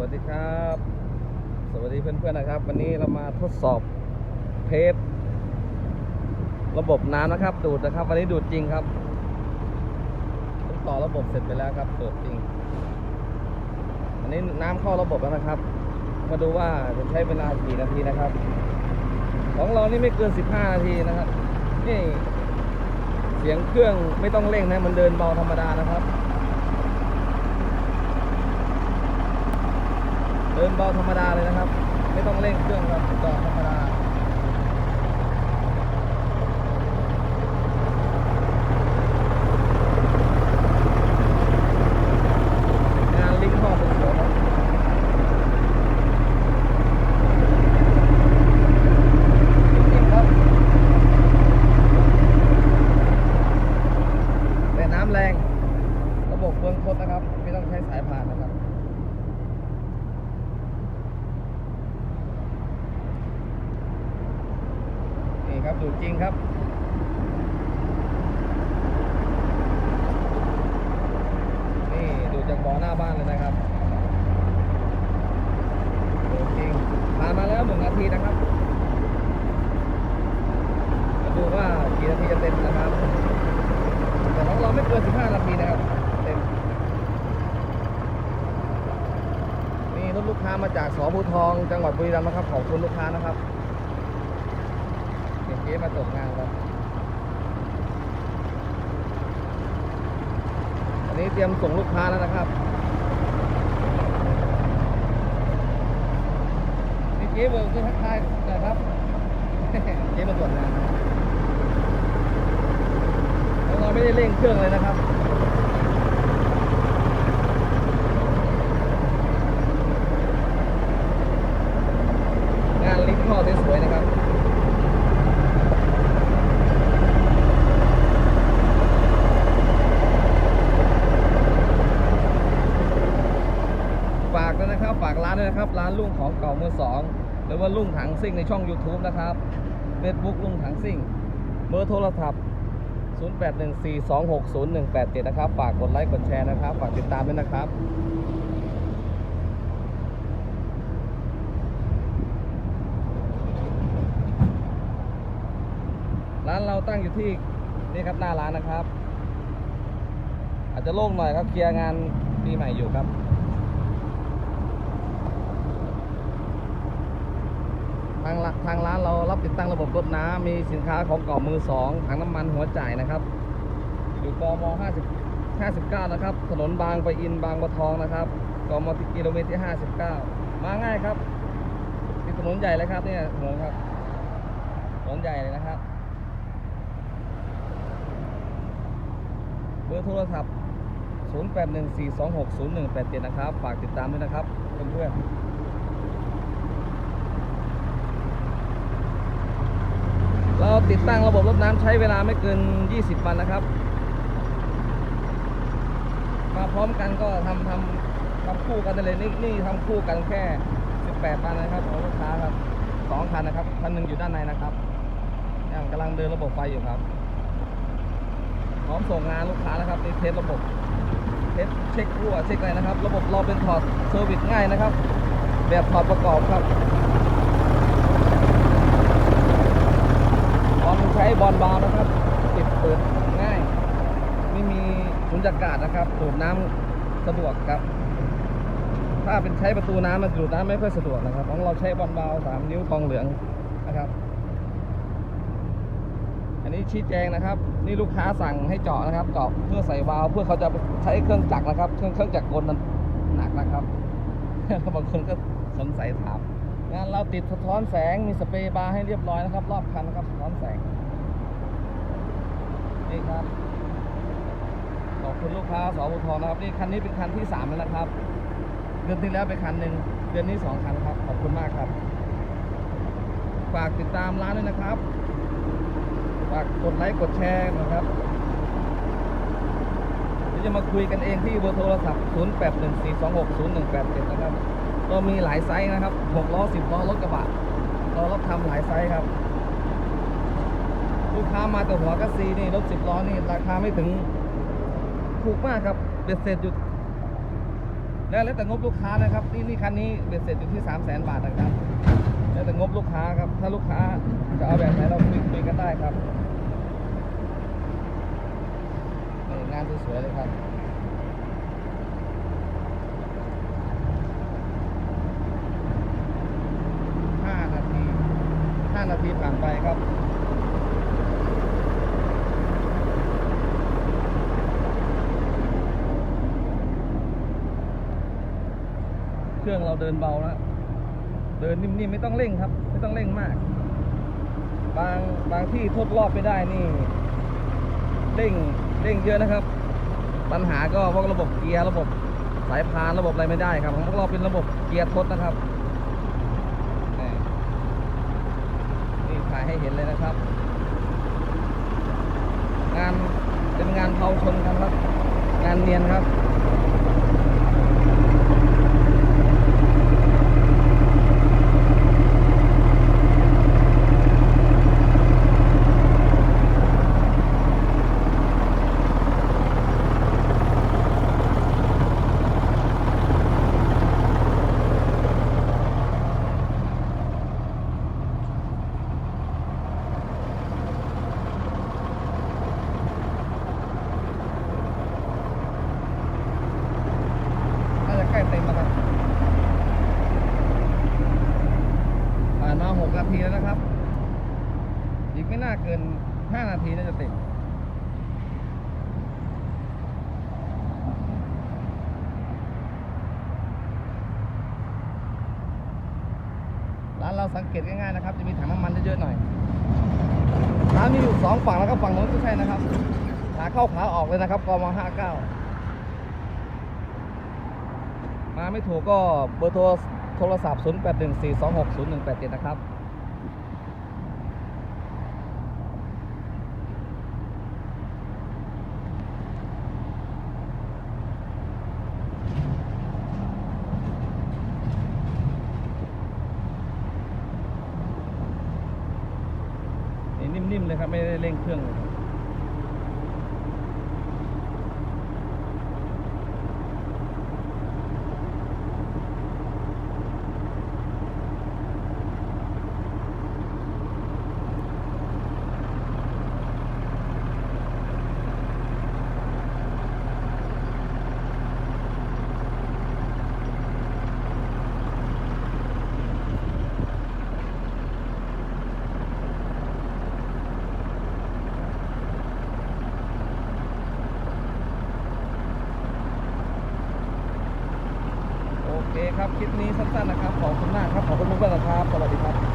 วัสดีครับ สวัสดีเพื่อนๆนะครับ วันนี้เรามาทดสอบเทสระบบน้ำนะครับ ดูดนะครับ วันนี้ดูดจริงครับผมต่อระบบเสร็จไปแล้วครับดูดจริงอันนี้น้ำเข้าระบบแล้วนะครับ มาดูว่าจะใช้เวลากี่นาทีนะครับ ของเรานี่ไม่เกิน 15 นาทีนะครับนี่เสียงเครื่องไม่ต้องเร่งนะมันเดินเบาธรรมดานะครับ เดิ นเบาธรรมดาเลยนะครับ ไม่ต้องเร่งเครื่องครับจอดธรรมดางานลิงก์ข้อเป็นสวยครับจริงๆครับแต่น้ำแรง ระบบเฟืองทดนะครับ ไม่ต้องใช้สายผ่านนะครับ ดูดจริงครับนี่ดูดจากบ่อหน้าบ้านเลยนะครับดูดจริงผ่านมาแล้วหนึ่งนาทีนะครับมาดูว่ากี่นาทีจะเต็มนะครับแต่ของเราไม่เกิน15นาทีนะครับเต็มนี่รถลูกค้ามาจากสภูทอง จังหวัดบุรีรัมย์นะครับขอบคุณลูกค้านะครับ นี้มาตกงานครับอันนี้เตรียมส่งลูกค้าแล้วนะครับนี่เจ๊เบิร์คือทักทายนะครับเจ๊มาตรวจงานเราไม่ได้เร่งเครื่องเลยนะครับ งานลิฟต์ท่อสวยๆนะครับ ฝากด้วยนะครับ ฝากร้านด้วยนะครับ ร้านลุงของเก่ามือสองหรือว่าลุงถังซิ่งในช่อง YouTube นะครับ Facebook ลุงถังซิ่ง เบอร์โทรศัพท์ 0814260187 นะครับ ฝากกดไลค์กดแชร์นะครับ ฝากติดตามด้วยนะครับร้านเราตั้งอยู่ที่นี่ครับหน้าร้านนะครับ อาจจะโล่งหน่อยครับเคลียร์งานปีใหม่อยู่ครับ ทางร้านเรารับติดตั้งระบบรดน้ำมีสินค้าของเก่ามือสองถังน้ำมันหัวจ่ายนะครับ อยู่กม 50 59 นะครับ ถนนบางปะอินบางบัวทองนะครับกมที่กิโลเมตรที่ 59 มาง่ายครับที่ถนนใหญ่เลยครับเนี่ยถนนครับถนนใหญ่เลยนะครับเบอร์โทรศัพท์ 0814260187 นะครับ ฝากติดตามด้วยนะครับเพื่อนๆ เราติดตั้งระบบรดน้ำใช้เวลาไม่เกิน 20 วันนะครับ มาพร้อมกันก็ทำทำทำคู่กันเลยนี่นี่ทำคู่กันแค่ 18วันนะครับของลูกค้าครับสองคันนะครับคันหนึ่งอยู่ด้านในนะครับยังกำลังเดินระบบไฟอยู่ครับ พร้อมส่งงานลูกค้านะครับนี่เทสระบบเทสเช็ครั่วเช็คอะไรนะครับ ระบบเราเป็นถอดเซอร์วิสง่ายนะครับ แบบถอดประกอบครับตอนใช้บอลบาร์นะครับปิดเปิดง่าย ไม่มีสุญญากาศนะครับดูดน้ำสะดวกครับ ถ้าเป็นใช้ประตูน้ำมันดูดน้ำไม่ค่อยสะดวกนะครับ ของเราใช้บอลบาร์สามนิ้วทองเหลืองนะครับ อันนี้ชี้แจงนะครับ นี่ลูกค้าสั่งให้เจาะนะครับเจาะเพื่อใส่วาล์วเพื่อเขาจะใช้เครื่องจักรนะครับ เครื่องเครื่องจักรกลนั้นหนักนะครับบางคนก็สงสัยถามงานเราติดสะท้อนแสงมีสเปรย์บาร์ให้เรียบร้อยนะครับ รอบคันนะครับสะท้อนแสง นี่ครับ ขอบคุณลูกค้าสบุทนะครับ นี่คันนี้เป็นคันที่สามแล้วนะครับ เดือนที่แล้วไปคันหนึ่ง เดือนนี้สองคันครับ ขอบคุณมากครับ ฝากติดตามร้านด้วยนะครับ ฝากกดไลค์กดแชร์นะครับเดี๋ยวจะมาคุยกันเองที่เบอร์โทรศัพท์ 0814260187 นะครับก็มีหลายไซส์นะครับ 6 ล้อ 10 ล้อ รถกระบะ เรารับทำหลายไซส์ครับ ลูกค้ามาแต่หัวกระซีนี่รถ10ล้อนี่ราคาไม่ถึงถูกมากครับเบ็ดเสร็จอยู่แล้วแล้วแต่งบลูกค้านะครับ นี่นี่คันนี้เบ็ดเสร็จอยู่ที่3 0 0แสนบาทนะครับ แล้วแต่งบลูกค้าครับ ถ้าลูกค้าจะเอาแบบไหนเราคุยคุยกันได้ครับงานสวยๆเลยครับห้านาทีห้านาทีผ่านไปครับ รื่อง เราเดินเบาแล้วเดินนิ่มๆไม่ต้องเร่งครับ ไม่ต้องเร่งมาก บางบางที่ทดรอบไม่ได้นี่เร่งเร่งเยอะนะครับ ปัญหาก็พวกระบบเกียร์ระบบสายพานระบบอะไรไม่ได้ครับของพวกเราเป็นระบบเกียร์ทดนะครับนี่นี่ถ่ายให้เห็นเลยนะครับ งานเป็นงานเผาชนกันครับ งานเนียนครับ น่าจะใกล้เต็มแล้วครับ ผ่าน มาหกนาทีแล้วนะครับ อีกไม่น่าเกินห้านาทีน่าจะต็มร้านเราสังเกตง่ายๆนะครับ จะมีถังน้ำมันเยอะๆหน่อยร้านมีอยู่สองฝั่งแล้วก็ฝั่งโน้นก็ใช่นะครับขาเข้าขาออกเลยนะครับกมห้าเก้ามาไม่ถูกก็เบอร์โทร โทรศัพท์ 0814260187 นะครับนี่นิ่มๆเลยครับ ไม่ได้เร่งเครื่องเลย คลิปนี้สั้นๆนะครับ ขอบคุณมากครับ ขอบคุณมากครับ สวัสดีครับ